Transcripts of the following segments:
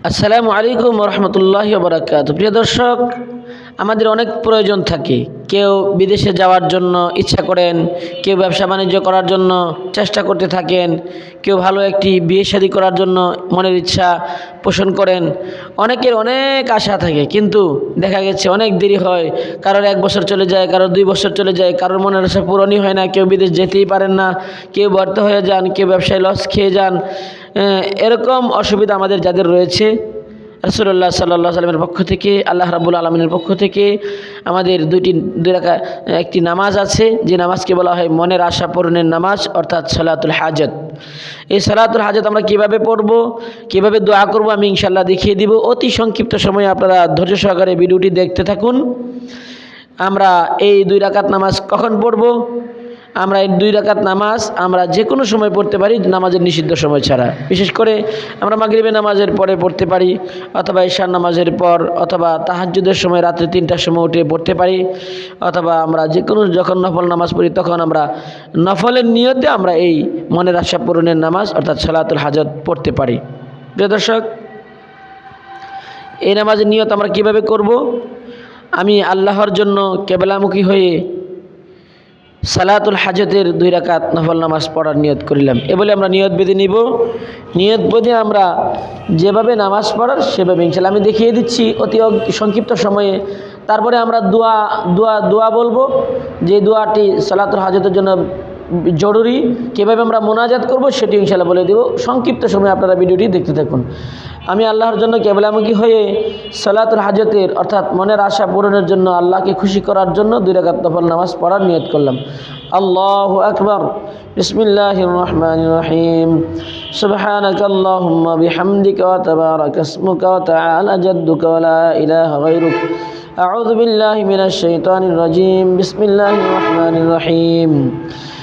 আসসালামু আলাইকুম রহমতুল্লাহ বরাকাত প্রিয় দর্শক আমাদের অনেক প্রয়োজন থাকে। কেউ বিদেশে যাওয়ার জন্য ইচ্ছা করেন, কেউ ব্যবসা বাণিজ্য করার জন্য চেষ্টা করতে থাকেন, কেউ ভালো একটি বিয়ে শাদী করার জন্য মনের ইচ্ছা পোষণ করেন। অনেকের অনেক আশা থাকে, কিন্তু দেখা গেছে অনেক দেরি হয়, কারোর এক বছর চলে যায়, কারোর দুই বছর চলে যায়, কারোর মনের আশা পূরণই হয় না, কেউ বিদেশ যেতেই পারেন না, কেউ ব্যর্থ হয়ে যান, কেউ ব্যবসায় লস খেয়ে যান। এরকম অসুবিধা আমাদের যাদের রয়েছে। রসুল্লাহ সাল্লাহ সাল্লামের পক্ষ থেকে, আল্লাহ রাবুল আলমিনের পক্ষ থেকে আমাদের দুইটি, দুই রাখা একটি নামাজ আছে, যে নামাজকে বলা হয় মনের আশা পূরণের নামাজ, অর্থাৎ সালাতুল হাজত। এই সালাতুল হাজত আমরা কীভাবে পড়ব, কীভাবে দোয়া করব আমি ইনশাল্লাহ দেখিয়ে দিব। অতি সংক্ষিপ্ত সময়ে আপনারা ধৈর্য সহকারে ভিডিওটি দেখতে থাকুন। আমরা এই দুই রাকাত নামাজ কখন পড়ব? আমরা এই দুই রাকাত নামাজ আমরা যে কোনো সময় পড়তে পারি নামাজের নিষিদ্ধ সময় ছাড়া। বিশেষ করে আমরা মাগরিবে নামাজের পরে পড়তে পারি অথবা ঈশান নামাজের পর অথবা তাহাজ্জুদের সময় রাত্রে তিনটার সময় উঠে পড়তে পারি অথবা আমরা যে কোনো যখন নফল নামাজ পড়ি তখন আমরা নফলের নিয়তে আমরা এই মনের আশা পূরণের নামাজ অর্থাৎ সালাতুল হাজত পড়তে পারি। প্রিয় দর্শক, এই নামাজের নিয়ত আমরা কীভাবে করব? আমি আল্লাহর জন্য কেবলামুখী হয়ে সালাতুল হাজতের দুই রাকাত নফল নামাজ পড়ার নিয়ত করিলাম। এ বলে আমরা নিয়ত বেঁধে নিব। নিয়ত বেঁধে আমরা যেভাবে নামাজ পড়ার সেভাবে ইনশাল্লাহ আমি দেখিয়ে দিচ্ছি অতি সংক্ষিপ্ত সময়ে। তারপরে আমরা দোয়া দোয়া দোয়া বলব। যে দোয়াটি সালাতুল হাজতের জন্য জরুরি কীভাবে আমরা মোনাজাত করব সেটি ইনশাল্লাহ বলে দেব সংক্ষিপ্ত সময়ে আপনারা ভিডিওটি দেখতে থাকুন আমি আল্লাহর জন্য কেবলামুখী হয়ে সালাতুল হাজতের অর্থাৎ মনের আশা পূরণের জন্য আল্লাহকে খুশি করার জন্য দুই রাকাত নফল নামাজ পড়ার নিয়ত করলাম আল্লাহ আকবর বিসমিল্লাহ রহমান রহিম سبحانك اللهم بحمدك وتبارك اسمك وتعالى جدك ولا إله غيرك أعوذ بالله من الشيطان الرجيم بسم الله الرحمن الرحيم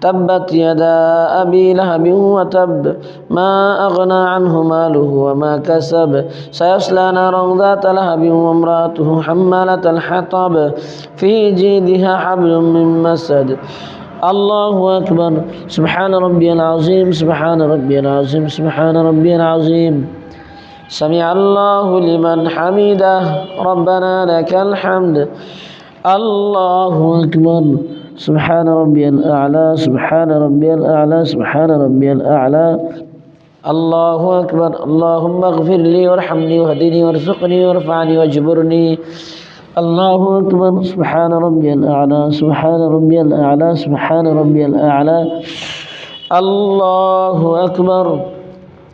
تبت يدا أبي لهب وتب ما أغنى عنه ماله وما كسب سيصلى نارا ذات لهب وامرأته حمالة الحطب في جيدها حبل من مسد. الله أكبر. سبحان ربي العظيم سبحان ربي العظيم سبحان ربي العظيم. سمع الله لمن حمده. ربنا لك الحمد. الله أكبر. سبحان ربي الأعلى سبحان ربي الأعلى سبحان ربي الأعلى. الله أكبر. اللهم اغفر لي وارحمني واهدني وارزقني وارفعني واجبرني. الله أكبر. سبحان ربي الأعلى سبحان ربي الأعلى سبحان ربي الأعلى. الله أكبر.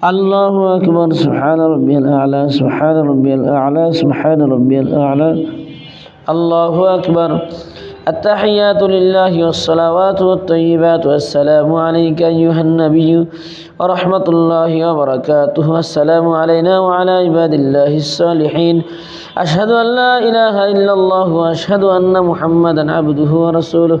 الله أكبر سبحان ربي الأعلى سبحان ربي الأعلى سبحان ربي الأعلى. الله أكبر. التحيات لله والصلوات والطيبات والسلام عليك أيها النبي ورحمة الله وبركاته. السلام علينا وعلى عباد الله الصالحين. أشهد أن لا إله إلا الله وأشهد أن محمدا عبده ورسوله.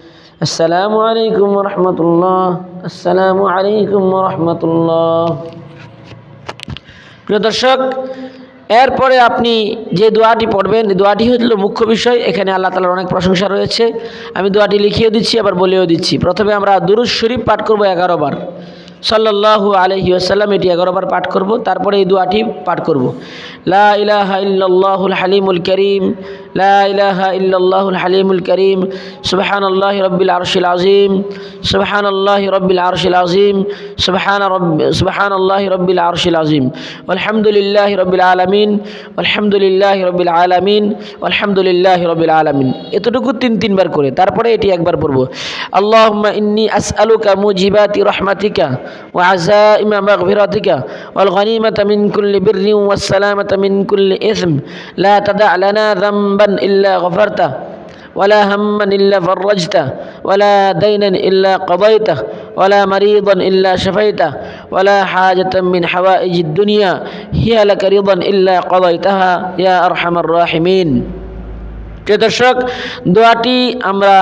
আসসালামু আলাইকুম রহমতুল্লাহ আসসালামু আলাইকুম রহমতুল্লাহ প্রিয় দর্শক, এরপরে আপনি যে দোয়াটি পড়বেন দোয়াটি হলো মুখ্য বিষয়। এখানে আল্লাহ তালার অনেক প্রশংসা রয়েছে। আমি দোয়াটি লিখিয়ে দিচ্ছি, আবার বলেও দিচ্ছি। প্রথমে আমরা দুরুজ শরীফ পাঠ করব এগারো বার। সাল্লাহ আলহি আসাল্লাম এটি এগারো বার পাঠ করব। তারপরে এই দোয়াটি পাঠ করব। লা হালিমুল করিম। লা ইলাহা ইল্লাল্লাহুল হালিমুল করিম, সুবহানাল্লাহি রব্বিল আরশিল আযীম, সুবহানাল্লাহি রব্বিল আরশিল আযীম, সুবহান রব্বি সুবহানাল্লাহি রব্বিল আরশিল আযীম, আলহামদুলিল্লাহি রব্বিল আলামিন, আলহামদুলিল্লাহি রব্বিল আলামিন, আলহামদুলিল্লাহি রব্বিল আলামিন। এতটুকু তিন তিনবার করে, তারপরে এটি একবার পড়ব। আল্লাহুম্মা ইন্নী আসআলুকা মুজিবাতি রাহমাতিকা ওয়া আযাইমা মাগফিরাতিকা ওয়াল গনিমাতা মিন কুল্লি বিররিন ওয়াস সালামাতা মিন কুল্লি ইসম। লা তাদা' লানা যামবান ইল্লা গফারতা ولا هما إلا فرجته ولا دينا إلا قضيته ولا مريضا إلا شفيته ولا حاجة من حوائج الدنيا هي لك رضا إلا قضيتها يا أرحم الراحمين প্রিয় দর্শক দোয়াটি আমরা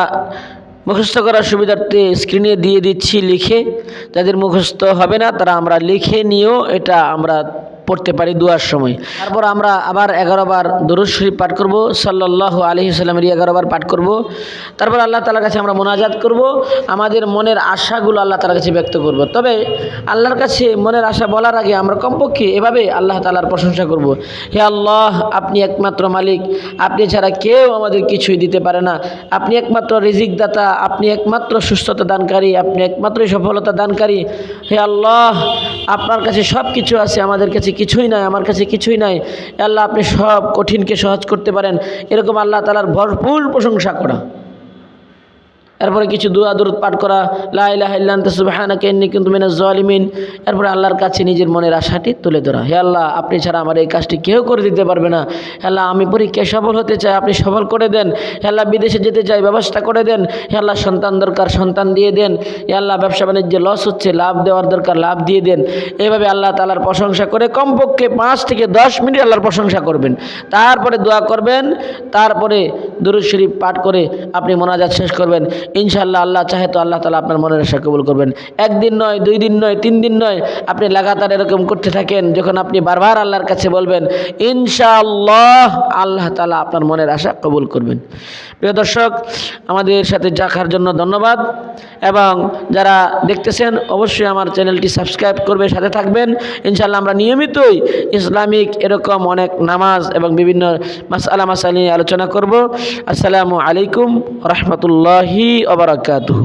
মুখস্থ করার সুবিধার্থে স্ক্রিনে দিয়ে দিচ্ছি লিখে যাদের মুখস্থ হবে না তারা আমরা লিখে নিয়েও এটা আমরা পড়তে পারি দুয়ার সময়। তারপর আমরা আবার এগারো বার দরুদ শরীফ পাঠ করব সাল্লাহ আলহি সাল্লামের এগারো বার পাঠ করব। তারপর আল্লাহ তালার কাছে আমরা মোনাজাত করব, আমাদের মনের আশাগুলো আল্লাহ তালার কাছে ব্যক্ত করব। তবে আল্লাহর কাছে মনের আশা বলার আগে আমরা কমপক্ষে এভাবে আল্লাহ তালার প্রশংসা করব। হে আল্লাহ, আপনি একমাত্র মালিক। আপনি ছাড়া কেউ আমাদের কিছুই দিতে পারে না। আপনি একমাত্র রিজিক দাতা আপনি একমাত্র সুস্থতা দানকারী। আপনি একমাত্র সফলতা দানকারী। হে আল্লাহ আপনার কাছে সব কিছু আছে, আমাদের কাছে কিছুই নাই, আমার কাছে কিছুই নাই। আল্লাহ আপনি সব কঠিনকে সহজ করতে পারেন। এরকম আল্লাহ তালার ভরপুর প্রশংসা করা। এরপরে কিছু দুয়া দূরত পাঠ করা এমনি কিন্তু মিনা জলিমিন এরপরে আল্লাহর কাছে নিজের মনের আশাটি তুলে ধরা। হে আল্লাহ, আপনি ছাড়া আমার এই কাজটি কেউ করে দিতে পারবে না। আল্লাহ, আমি পরীক্ষায় সফল হতে চাই, আপনি সফল করে দেন। আল্লাহ, বিদেশে যেতে চাই, ব্যবস্থা করে দেন। হে আল্লাহ, সন্তান দরকার, সন্তান দিয়ে দেন। হে আল্লাহ, ব্যবসা বাণিজ্যে লস হচ্ছে, লাভ দেওয়ার দরকার, লাভ দিয়ে দেন। এইভাবে আল্লাহ তালার প্রশংসা করে কমপক্ষে পাঁচ থেকে দশ মিনিট আল্লাহর প্রশংসা করবেন। তারপরে দোয়া করবেন, তারপরে দুরুদ শরীফ পাঠ করে আপনি মোনাজাত শেষ করবেন। ইনশাআল্লাহ আল্লাহ চাহে তো আল্লাহ তালা আপনার মনের আশা কবুল করবেন। একদিন নয়, দুই দিন নয়, তিন দিন নয়, আপনি লাগাতার এরকম করতে থাকেন, যখন আপনি বারবার আল্লাহর কাছে বলবেন, ইনশাআল্লাহ আল্লাহ তালা আপনার মনের আশা কবুল করবেন। প্রিয় দর্শক, আমাদের সাথে দেখার জন্য ধন্যবাদ। এবং যারা দেখতেছেন, অবশ্যই আমার চ্যানেলটি সাবস্ক্রাইব করবে, সাথে থাকবেন। ইনশাআল্লাহ আমরা নিয়মিতই ইসলামিক এরকম অনেক নামাজ এবং বিভিন্ন মাসালা মাসালি নিয়ে আলোচনা করব। আসসালামু আলাইকুম রহমতুল্লাহি ওবরাকাতুহ